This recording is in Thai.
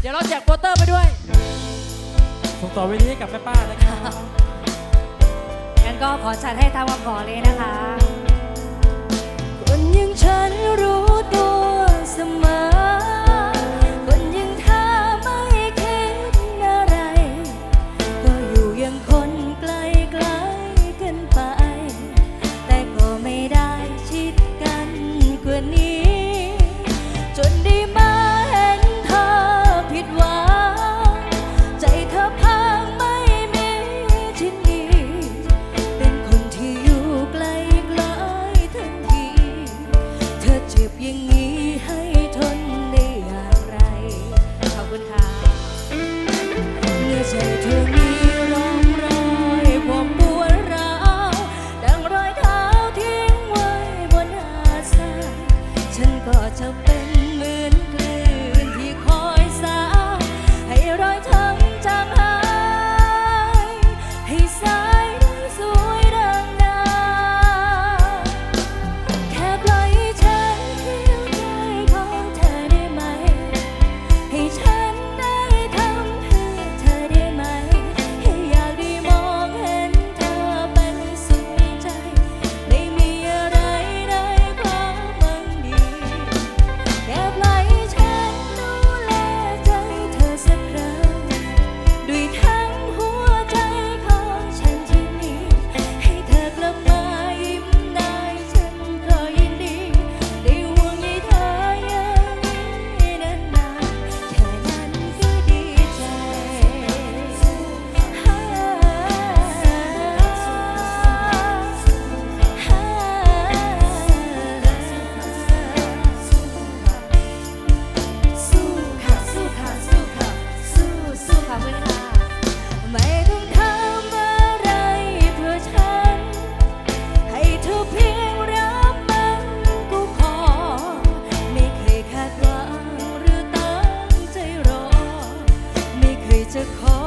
เดี๋ยวเราแจกโปสเตอร์ไปด้วยส่งต่อเวทีให้กับแม่ป้านะครับ งั้นก็ขอจัดให้ทางวังขอเลยนะคะคนอย่างฉัน คุณค่ะ call.